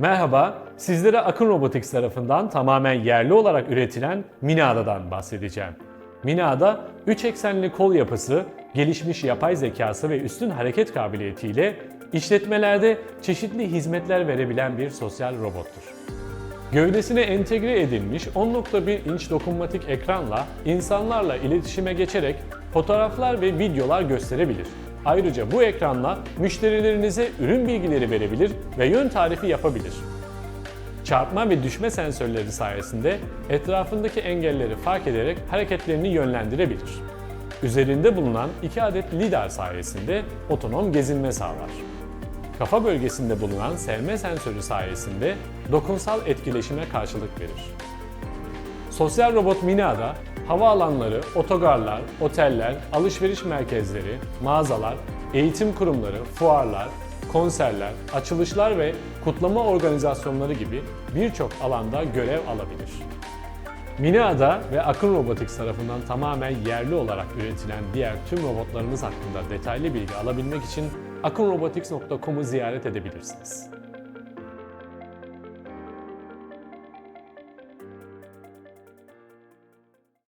Merhaba, sizlere Akın Robotics tarafından tamamen yerli olarak üretilen Minada'dan bahsedeceğim. Minada 3 eksenli kol yapısı, gelişmiş yapay zekası ve üstün hareket kabiliyetiyle işletmelerde çeşitli hizmetler verebilen bir sosyal robottur. Gövdesine entegre edilmiş 10.1 inç dokunmatik ekranla insanlarla iletişime geçerek fotoğraflar ve videolar gösterebilir. Ayrıca bu ekranla müşterilerinize ürün bilgileri verebilir ve yön tarifi yapabilir. Çarpma ve düşme sensörleri sayesinde etrafındaki engelleri fark ederek hareketlerini yönlendirebilir. Üzerinde bulunan 2 adet lidar sayesinde otonom gezinme sağlar. Kafa bölgesinde bulunan serme sensörü sayesinde dokunsal etkileşime karşılık verir. Sosyal robot Mina'da havaalanları, otogarlar, oteller, alışveriş merkezleri, mağazalar, eğitim kurumları, fuarlar, konserler, açılışlar ve kutlama organizasyonları gibi birçok alanda görev alabilir. Mina'da ve Akın Robotics tarafından tamamen yerli olarak üretilen diğer tüm robotlarımız hakkında detaylı bilgi alabilmek için akınrobotics.com'u ziyaret edebilirsiniz.